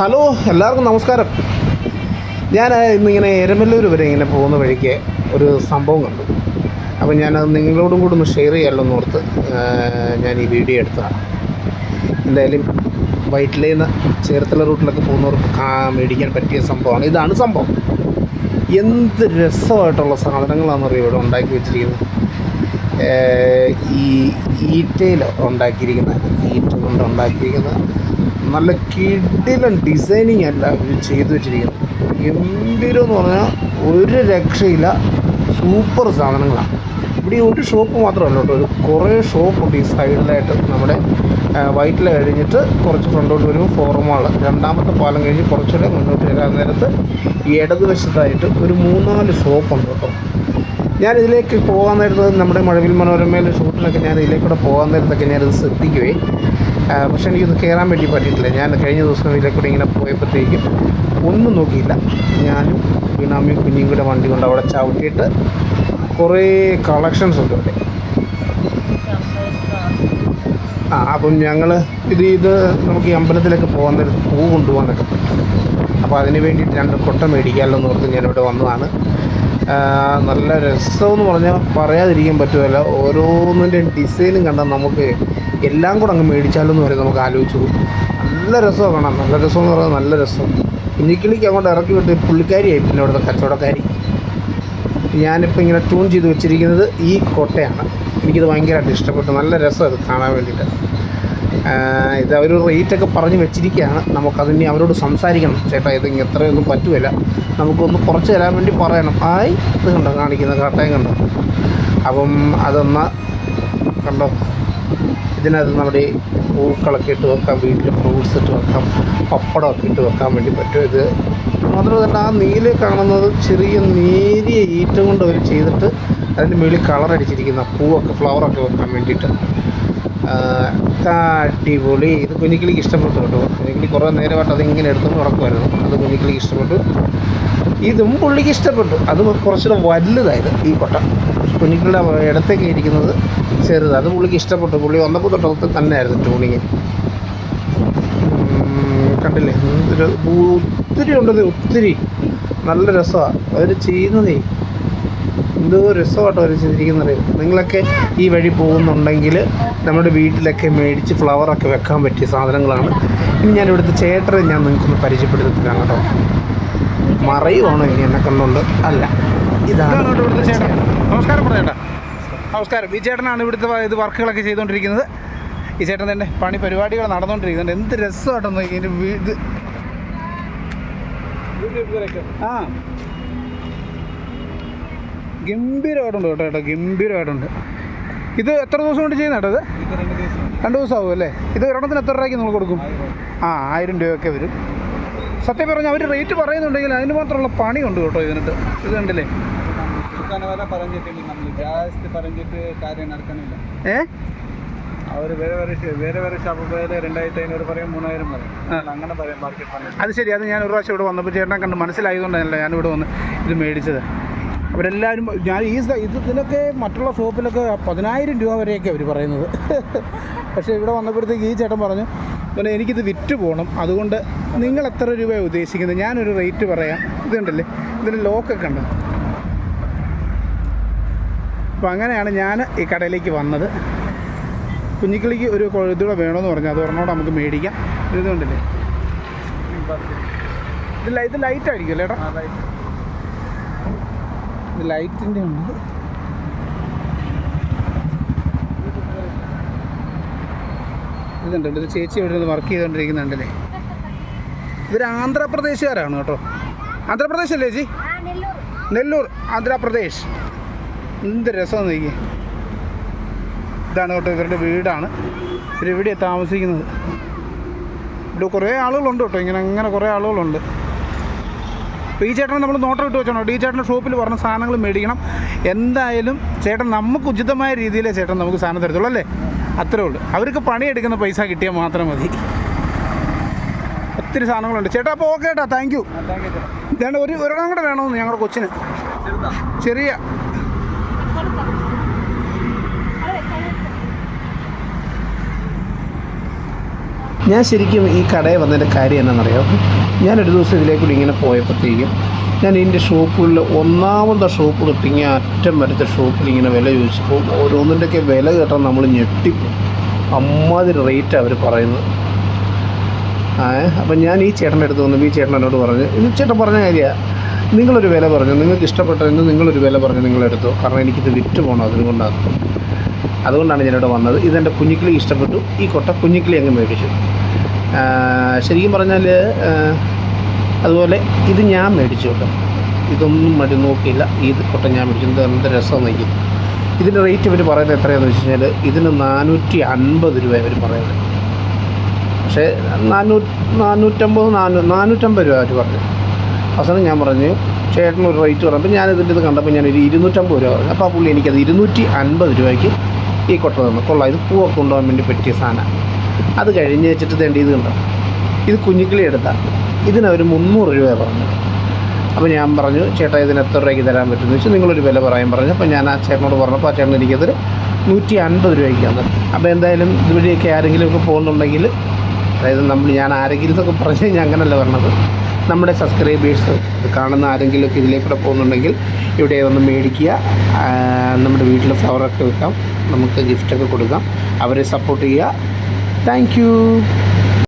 Hello എല്ലാവർക്കും നമസ്കാരം. ഞാൻ ഇന്നിങ്ങനെ എരമല്ലൂർ വരെ ഇങ്ങനെ പോകുന്ന വഴിക്ക് ഒരു സംഭവം കണ്ടു. അപ്പോൾ ഞാനത് നിങ്ങളോടും കൂടെ ഒന്ന് ഷെയർ ചെയ്യാമല്ലോ ഓർത്ത് ഞാൻ ഈ വീഡിയോ എടുത്തതാണ്. എന്തായാലും വൈറ്റിലെ നിന്ന് ചേർത്തല റൂട്ടിലൊക്കെ പോകുന്നവർക്ക് മേടിക്കാൻ പറ്റിയ സംഭവമാണ്. ഇതാണ് സംഭവം. എന്ത് രസമായിട്ടുള്ള സാധനങ്ങളാണെന്നറിയോ ഇവിടെ ഉണ്ടാക്കി വെച്ചിരിക്കുന്നത്? ഈ ഈറ്റയിൽ ഉണ്ടാക്കിയിരിക്കുന്ന ഈറ്റ കൊണ്ട് ഉണ്ടാക്കിയിരിക്കുന്ന നല്ല കിടിലൻ ഡിസൈനിങ് അല്ല ഇവർ ചെയ്തു വെച്ചിരിക്കുന്നത്. ഗംഭീരം എന്ന് പറഞ്ഞാൽ ഒരു രക്ഷയില്ല സൂപ്പർ സാധനങ്ങളാണ്. ഇവിടെ ഒരു ഷോപ്പ് മാത്രമല്ല കേട്ടോ ഒരു കുറേ ഷോപ്പുണ്ട് ഈ സൈഡിലായിട്ട് നമ്മുടെ വൈറ്റിൽ കഴിഞ്ഞിട്ട് കുറച്ച് ഫ്രണ്ടോട്ട് വരുമ്പോൾ ഫോർമാൾ രണ്ടാമത്തെ പാലം കഴിഞ്ഞ് കുറച്ചുകൂടെ മുന്നോട്ട് വരാൻ നേരത്ത് ഈ ഇടതുവശത്തായിട്ട് ഒരു മൂന്നാൽ ഷോപ്പുണ്ട് കേട്ടോ. ഞാൻ ഇതിലേക്ക് പോകാൻ നേരത്ത് നമ്മുടെ മഴവിൽ മനോരമയിലെ ഷൂട്ടിലൊക്കെ ഞാൻ ഇതിലേക്കൂടെ പോകാൻ നേരത്തൊക്കെ ഞാനിത് ശ്രദ്ധിക്കുവേ. ആ, പക്ഷേ എനിക്കൊന്ന് കയറാൻ വേണ്ടി പറ്റിയിട്ടില്ല. ഞാൻ കഴിഞ്ഞ ദിവസം ഇതിലേക്കൂടെ ഇങ്ങനെ പോയപ്പോഴത്തേക്കും ഒന്നും നോക്കിയില്ല. ഞാനും ബിനാമി കുഞ്ഞും കൂടെ വണ്ടി കൊണ്ട് അവിടെ ചവിട്ടിയിട്ട് കുറേ കളക്ഷൻസ് ഉണ്ട് അവിടെ. ആ അപ്പം ഞങ്ങൾ ഇത് ഇത് നമുക്ക് ഈ അമ്പലത്തിലൊക്കെ പോകാൻ നേരത്ത് പൂ കൊണ്ടുപോകാനൊക്കെ പറ്റും. അപ്പോൾ അതിന് വേണ്ടിയിട്ട് രണ്ട് കൊട്ട മേടിക്കാമല്ലോ എന്ന് ഓർത്ത് ഞാനിവിടെ വന്നതാണ്. നല്ല രസമെന്ന് പറഞ്ഞാൽ പറയാതിരിക്കാൻ പറ്റുമല്ല ഓരോന്നിന്റെയും ഡിസൈനും കണ്ടാൽ നമുക്ക് എല്ലാം കൂടെ അങ്ങ് മേടിച്ചാലോ വരെ നമുക്ക് ആലോചിച്ചു നല്ല രസമാണ് കാണാൻ. നല്ല രസം എന്ന് പറയുന്നത് നല്ല രസം. കുഞ്ഞിക്കിളിക്ക് അങ്ങോട്ട് ഇറക്കി വിട്ട് പുള്ളിക്കാരിയായി പിന്നെ അവിടുത്തെ കച്ചവടക്കാരി. ഞാനിപ്പോൾ ഇങ്ങനെ ട്യൂൺ ചെയ്ത് വെച്ചിരിക്കുന്നത് ഈ കൊട്ടയാണ്. എനിക്കിത് ഭയങ്കരമായിട്ട് ഇഷ്ടപ്പെട്ടു. നല്ല രസം അത് കാണാൻ വേണ്ടിയിട്ട്. ഇത് അവർ റേറ്റൊക്കെ പറഞ്ഞ് വെച്ചിരിക്കുകയാണ്. നമുക്കതിനി അവരോട് സംസാരിക്കണം. ചേട്ടാ ഇത് എത്രയൊന്നും പറ്റുമല്ല നമുക്കൊന്ന് കുറച്ച് തരാൻ വേണ്ടി പറയണം. ആയി ഇത് കണ്ടോ കാണിക്കുന്ന കാട്ടയം കണ്ടോ? അപ്പം അതൊന്ന് കണ്ടോ? ഇതിനകത്ത് നമ്മുടെ പൂക്കളൊക്കെ ഇട്ട് വെക്കാം വീട്ടിൽ ഫ്രൂട്ട്സ് ഇട്ട് വെക്കാം പപ്പടമൊക്കെ ഇട്ട് വെക്കാൻ വേണ്ടി പറ്റും ഇത്. മാത്രമല്ല ആ നീൽ കാണുന്നത് ചെറിയ നേരിയ ഈറ്റ കൊണ്ട് അവർ ചെയ്തിട്ട് അതിന്റെ മുകളിൽ കളർ അടിച്ചിരിക്കുന്ന പൂവൊക്കെ ഫ്ലവറൊക്കെ വെക്കാൻ വേണ്ടിയിട്ട്. അടിപൊളി. ഇത് കുഞ്ഞിക്കിളിക്ക് ഇഷ്ടപ്പെട്ടു കേട്ടോ. കുഞ്ഞിക്കിളി കുറേ നേരമായിട്ട് അതിങ്ങനെ എടുത്തുകൊണ്ട് നടക്കുമായിരുന്നു. അത് കുഞ്ഞിക്കിളിക്ക് ഇഷ്ടപ്പെട്ടു. ഇതും പുള്ളിക്ക് ഇഷ്ടപ്പെട്ടു. അത് കുറച്ചുകൂടെ വലുതായത് ഈ കൊട്ട. കുഞ്ഞിക്കിളിയുടെ ഇടത്തേക്ക് ഇരിക്കുന്നത് ചെറുത്. അത് പുള്ളിക്ക് ഇഷ്ടപ്പെട്ടു. പുള്ളി വന്നപ്പോൾ തൊട്ടടുത്ത് തന്നെയായിരുന്നു ട്യൂണിങ് കണ്ടില്ലേ? ഒത്തിരി ഉണ്ടത് ഒത്തിരി. നല്ല രസമാണ് അവർ ചെയ്യുന്നതേ. എന്തോ രസമാട്ടോ അവർ ചെയ്തിരിക്കുന്നത്. നിങ്ങളൊക്കെ ഈ വഴി പോകുന്നുണ്ടെങ്കിൽ നമ്മുടെ വീട്ടിലൊക്കെ മേടിച്ച് ഫ്ലവറൊക്കെ വെക്കാൻ പറ്റിയ സാധനങ്ങളാണ്. ഇനി ഞാൻ ഇവിടുത്തെ ചേട്ടനെ ഞാൻ നിങ്ങൾക്കൊന്ന് പരിചയപ്പെടുത്തി തരാം കേട്ടോ. മറയുവാണോ ഇനി എന്നെ കണ്ടുകൊണ്ട് അല്ല. ഇതാണ് നമസ്കാരം പറഞ്ഞേട്ടാ നമസ്കാരം. ഈ ചേട്ടനാണ് ഇവിടുത്തെ ഇത് വർക്കുകളൊക്കെ ചെയ്തുകൊണ്ടിരിക്കുന്നത്. ഈ ചേട്ടൻ തന്നെ പണി പരിപാടികൾ നടന്നുകൊണ്ടിരിക്കുന്നുണ്ട്. എന്ത് രസമായിട്ടൊന്ന് ഇതിന്റെ വീട് ആ. ഗംഭീരമായിട്ടുണ്ട് കേട്ടോ കേട്ടോ. ഗംഭീരമായിട്ടുണ്ട്. ഇത് എത്ര ദിവസം കൊണ്ട് ചെയ്യുന്ന കേട്ടോ ഇത്? രണ്ട് ദിവസം ആവും അല്ലേ? ഇത് ഒരെണ്ണത്തിന് എത്ര രൂപയ്ക്ക് നിങ്ങൾ കൊടുക്കും? ആ ആയിരം രൂപയൊക്കെ വരും. സത്യം പറഞ്ഞാൽ അവർ റേറ്റ് പറയുന്നുണ്ടെങ്കിൽ അതിന് മാത്രമുള്ള പണിയുണ്ട് കേട്ടോ ഇതിനിട്ട് ഇത് കണ്ടില്ലേ? ದುಕಾನವರ ಪರಂಜಿಟ್ಟಿಲ್ಲ ನಮ್ಗೆ ಜಾಸ್ತಿ ಪರಂಜಿಟ್ಟು ಕಾರ್ಯ ನಡ್ಕೊಂಡಿಲ್ಲ ഏ ಅವರು ಬೇರೆ ಬೇರೆ ಶೇ- ಬೇರೆ ಬೇರೆ ಶಾಪ್ ಬೇರೆ രണ്ടായിരത്തി അഞ്ഞൂറ് പറയും മൂന്നായിരം പറയും അങ്ങനെ പറയാം മാർക്കറ്റ് പണിട്ട് അത് ശരി അത് ഞാൻ ഒരു പ്രാവശ്യം ഇവിടെ വന്നപ്പോൾ ചേട്ടനെ കണ്ട് മനസ്സിലായതുകൊണ്ടല്ല ഞാനിവിടെ വന്ന് ഇത് മേടിച്ചത് അവരെല്ലാവരും ഞാൻ ഈ സ- ഇത് ഇതിനൊക്കെ മറ്റുള്ള ഷോപ്പിലൊക്കെ പതിനായിരം രൂപ വരെയൊക്കെ അവർ പറയുന്നത് പക്ഷേ ഇവിടെ വന്നപ്പോഴത്തേക്ക് ഈ ചേട്ടൻ പറഞ്ഞു പിന്നെ എനിക്കിത് വിറ്റ് പോകണം അതുകൊണ്ട് നിങ്ങൾ എത്ര രൂപയാണ് ഉദ്ദേശിക്കുന്നത് ഞാനൊരു റേറ്റ് പറയാം ഇതുണ്ടല്ലേ ഇതിന് ലോക്കൊക്കെ ഉണ്ട് അപ്പോൾ അങ്ങനെയാണ് ഞാൻ ഈ കടയിലേക്ക് വന്നത്. കുഞ്ഞിക്കിളിക്ക് ഒരു കൊഴുതൂടെ വേണമെന്ന് പറഞ്ഞു. അത് ഒരെണ്ണോടെ നമുക്ക് മേടിക്കാം. ഇതുകൊണ്ടല്ലേ കണ്ടില്ലേ ഇത് ഇത് ലൈറ്റ് ആയിരിക്കും അല്ലേ ഇത് ലൈറ്റിന്റെ ഉണ്ട്. ഇതുണ്ട് ഇത് ചേച്ചി ഇവിടെ നിന്ന് വർക്ക് ചെയ്തുകൊണ്ടിരിക്കുന്നുണ്ടല്ലേ ഇവർ ആന്ധ്രാപ്രദേശുകാരാണ് കേട്ടോ. ആന്ധ്രാപ്രദേശ് അല്ലേ ചേച്ചി നെല്ലൂർ ആന്ധ്രാപ്രദേശ്. എന്ത് രസം നോക്കി ഇതാണ് കേട്ടോ ഇവരുടെ വീടാണ്. ഇവരിവിടെയാണ് താമസിക്കുന്നത്. ഇവിടെ കുറേ ആളുകളുണ്ട് കേട്ടോ. ഇങ്ങനെ അങ്ങനെ കുറേ ആളുകളുണ്ട്. അപ്പോൾ ഈ ചേട്ടനെ നമ്മൾ നോട്ടം ഇട്ട് വെച്ചോണോ. ഈ ചേട്ടന്റെ ഷോപ്പിൽ പറഞ്ഞ സാധനങ്ങൾ മേടിക്കണം. എന്തായാലും ചേട്ടൻ നമുക്ക് ഉചിതമായ രീതിയിലേ ചേട്ടൻ നമുക്ക് സാധനം തരത്തുള്ളൂ അല്ലേ? അത്രേ ഉള്ളൂ. അവർക്ക് പണിയെടുക്കുന്ന പൈസ കിട്ടിയാൽ മാത്രം മതി. ഒത്തിരി സാധനങ്ങളുണ്ട്. ചേട്ടാ അപ്പോൾ ഓക്കെ ചേട്ടാ താങ്ക് യു. ഒരു ഒരെണ്ണം കൂടെ വേണമെന്ന് ഞങ്ങളുടെ കൊച്ചിന്. ചെറിയ ഞാൻ ശരിക്കും ഈ കടയിൽ വന്നതിന്റെ കാര്യം എന്നാണെന്നറിയാം ഞാനൊരു ദിവസം ഇതിലേക്കൂടി ഇങ്ങനെ പോയപ്പോഴത്തേക്കും ഞാൻ ഇതിന്റെ ഷോപ്പുകളിൽ ഒന്നാമത്തെ ഷോപ്പ് തൊട്ട് അറ്റം വരത്തെ ഷോപ്പിൽ ഇങ്ങനെ വില ചോദിച്ചപ്പോൾ ഓരോന്നിന്റെയൊക്കെ വില കേട്ടാൽ നമ്മൾ ഞെട്ടിപ്പോയി. അമ്മാതിരി റേറ്റ് അവർ പറയുന്നത്. അപ്പം ഞാൻ ഈ ചേട്ടന്റെ അടുത്ത് വന്നപ്പോൾ ഈ ചേട്ടൻ എന്നോട് പറഞ്ഞു ഈ ചേട്ടൻ പറഞ്ഞ കാര്യമാണ് നിങ്ങളൊരു വില പറഞ്ഞു നിങ്ങൾക്ക് ഇഷ്ടപ്പെട്ടതെന്ന് നിങ്ങളൊരു വില പറഞ്ഞു നിങ്ങളെടുത്തു കാരണം എനിക്കിത് വിറ്റ് പോകണം അതുകൊണ്ടാണ് അതുകൊണ്ടാണ് ഞാനിവിടെ വന്നത്. ഇതെന്റെ കുഞ്ഞിക്കിളി ഇഷ്ടപ്പെട്ടു. ഈ കൊട്ട കുഞ്ഞിക്കിളി അങ്ങ് മേടിച്ചു. ശരിക്കും പറഞ്ഞാൽ അതുപോലെ ഇത് ഞാൻ മേടിച്ചു കേട്ടോ. ഇതൊന്നും മടി നോക്കിയില്ല. ഈ കൊട്ട ഞാൻ മേടിച്ചു. എന്ത് രസം നയിക്കും ഇതിന്റെ റേറ്റ് ഇവർ പറയുന്നത് എത്രയാണെന്ന് വെച്ച് കഴിഞ്ഞാൽ ഇതിന് നാനൂറ്റി അൻപത് രൂപ ഇവർ പറയുന്നത്. പക്ഷേ നാനൂറ്റി നാനൂറ്റമ്പത് നാനൂ നാനൂറ്റമ്പത് രൂപ അവർ പറഞ്ഞു. അവസാനം ഞാൻ പറഞ്ഞു ചേട്ടനൊരു റേറ്റ് പറഞ്ഞപ്പോൾ ഞാൻ ഇതിന്റെ ഇത് കണ്ടപ്പോൾ ഞാൻ ഒരു ഇരുന്നൂറ്റമ്പത് രൂപ പറഞ്ഞു. അപ്പോൾ ആ പുള്ളി എനിക്കത് ഇരുന്നൂറ്റി അൻപത് രൂപയ്ക്ക് ഈ കൊട്ട തന്നു. കൊള്ളാം. ഇത് പൂവൊക്കെ കൊണ്ടുപോകാൻ വേണ്ടി പറ്റിയ സാധനം അത് കഴിഞ്ഞ് വെച്ചിട്ട് തേണ്ടി ഇത് കണ്ടോ? ഇത് കുഞ്ഞിക്കിളി എടുത്താൽ ഇതിനവർ മുന്നൂറ് രൂപ പറഞ്ഞു അപ്പോൾ ഞാൻ പറഞ്ഞു ചേട്ടാ ഇതിന് എത്ര രൂപയ്ക്ക് തരാൻ പറ്റുമെന്ന് വെച്ചാൽ നിങ്ങളൊരു വില പറയാൻ പറഞ്ഞു. അപ്പോൾ ഞാൻ ആ ചേട്ടനോട് പറഞ്ഞപ്പോൾ ആ ചേട്ടൻ എനിക്കതിൽ നൂറ്റി അൻപത് രൂപയ്ക്ക് തന്നു. അപ്പോൾ എന്തായാലും ഇതുവഴിയൊക്കെ ആരെങ്കിലും ഒക്കെ പോകുന്നുണ്ടെങ്കിൽ അതായത് നമ്മൾ ഞാൻ ആരെങ്കിലും എന്നൊക്കെ പറഞ്ഞു ഞാൻ അങ്ങനല്ല പറഞ്ഞത്. നമ്മുടെ സബ്സ്ക്രൈബേഴ്സ് കാണുന്ന ആരെങ്കിലുമൊക്കെ ഇതിലേക്കൂടെ പോകുന്നുണ്ടെങ്കിൽ ഇവിടെ ഒന്ന് മേടിക്കുക. നമ്മുടെ വീട്ടിൽ ഫ്ലവറൊക്കെ വെക്കാം. നമുക്ക് ഗിഫ്റ്റൊക്കെ കൊടുക്കാം. അവരെ സപ്പോർട്ട് ചെയ്യുക. Thank you